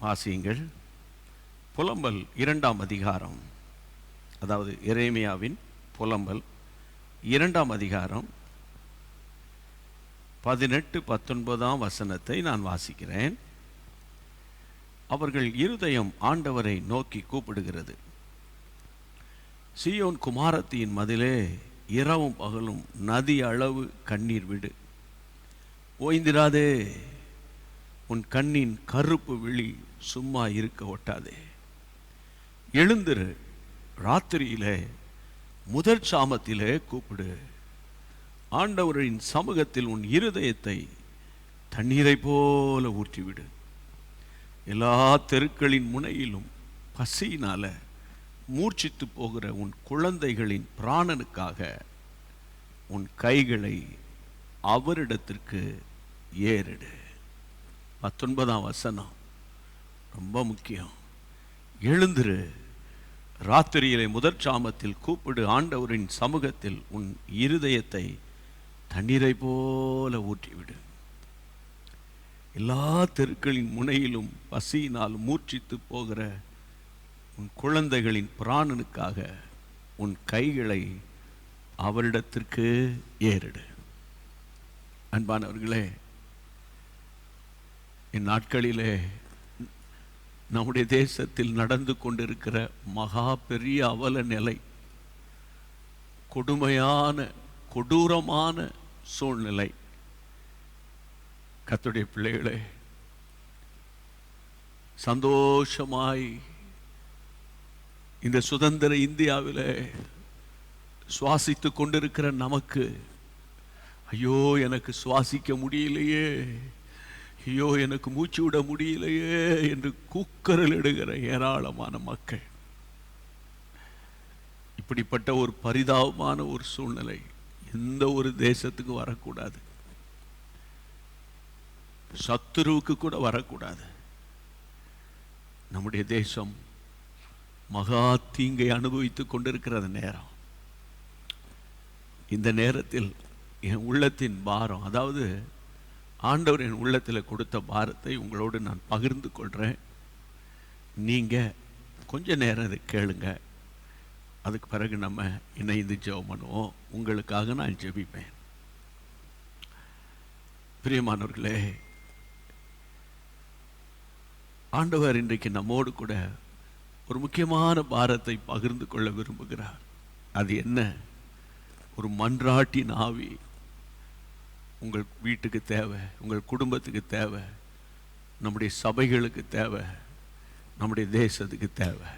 வாசியுங்கள். புலம்பல் இரண்டாம் அதிகாரம். அதாவது இறைமையாவின் புலம்பல் இரண்டாம் அதிகாரம் பதினெட்டு பத்தொன்பதாம் வசனத்தை நான் வாசிக்கிறேன். அவர்கள் இருதயம் ஆண்டவரை நோக்கி கூப்பிடுகிறது. சியோன் குமாரத்தியின் மதிலே இரவும் பகலும் நதி அளவு கண்ணீர் விடு. ஓய்ந்திராதே உன் கண்ணின் கருப்பு விழி சும்மா இருக்க ஒட்டாதே. எழுந்திரு ராத்திரியிலே முதற் சாமத்திலே கூப்பிடு. ஆண்டவரின் சமூகத்தில் உன் இருதயத்தை தண்ணீரை போல ஊற்றிவிடு. எல்லா தெருக்களின் முனையிலும் பசியினால மூர்ச்சித்து போகிற உன் குழந்தைகளின் பிராணனுக்காக உன் கைகளை அவரிடத்திற்கு ஏறிடு. பத்தொன்பதாம் வசனம். ரொம்ப முக்கியம். எழுந்திரு. ராத்திரியிலே முதற் சாமத்தில் கூப்பிடு. ஆண்டவரின் சமூகத்தில் உன் இருதயத்தை தண்ணீரை போல ஊற்றிவிடு. எல்லா தெருக்களின் முனையிலும் பசியினால் மூர்ச்சித்து போகிற உன் குழந்தைகளின் பிராணனுக்காக உன் கைகளை அவரிடத்திற்கு ஏறிடு. அன்பானவர்களே இந்நாட்களிலே நம்முடைய தேசத்தில் நடந்து கொண்டிருக்கிற மகா பெரிய அவல நிலை கொடுமையான கொடூரமான சூழ்நிலை. கத்துடைய பிள்ளைகளே சந்தோஷமாய் இந்த சுதந்திர இந்தியாவில் சுவாசித்து கொண்டிருக்கிற நமக்கு ஐயோ எனக்கு சுவாசிக்க முடியலையே. ஐயோ எனக்கு மூச்சு விட முடியலையே என்று கூக்கரல் இடுகிற ஏராளமான மக்கள். இப்படிப்பட்ட ஒரு பரிதாபமான ஒரு சூழ்நிலை எந்த ஒரு தேசத்துக்கு வரக்கூடாது. சத்துருவுக்கு கூட வரக்கூடாது. நம்முடைய தேசம் மகா தீங்கை அனுபவித்துக் கொண்டிருக்கிற நேரம். இந்த நேரத்தில் என் உள்ளத்தின் பாரம் அதாவது ஆண்டவர் என் உள்ளத்தில் கொடுத்த பாரத்தை உங்களோடு நான் பகிர்ந்து கொள்கிறேன் நீங்கள் கொஞ்ச நேரம் அதை கேளுங்க. அதுக்கு பிறகு நம்ம இணைந்து ஜெபம் பண்ணுவோம். உங்களுக்காக நான் ஜெபிப்பேன். பிரியமானவர்களே ஆண்டவர் இன்றைக்கு நம்மோடு கூட ஒரு முக்கியமான பாரத்தை பகிர்ந்து கொள்ள விரும்புகிறார். அது என்ன? ஒரு மன்றாட்டின் ஆவி. உங்கள் வீட்டுக்கு தேவை உங்கள் குடும்பத்துக்கு தேவை நம்முடைய சபைகளுக்கு தேவை நம்முடைய தேசத்துக்கு தேவை.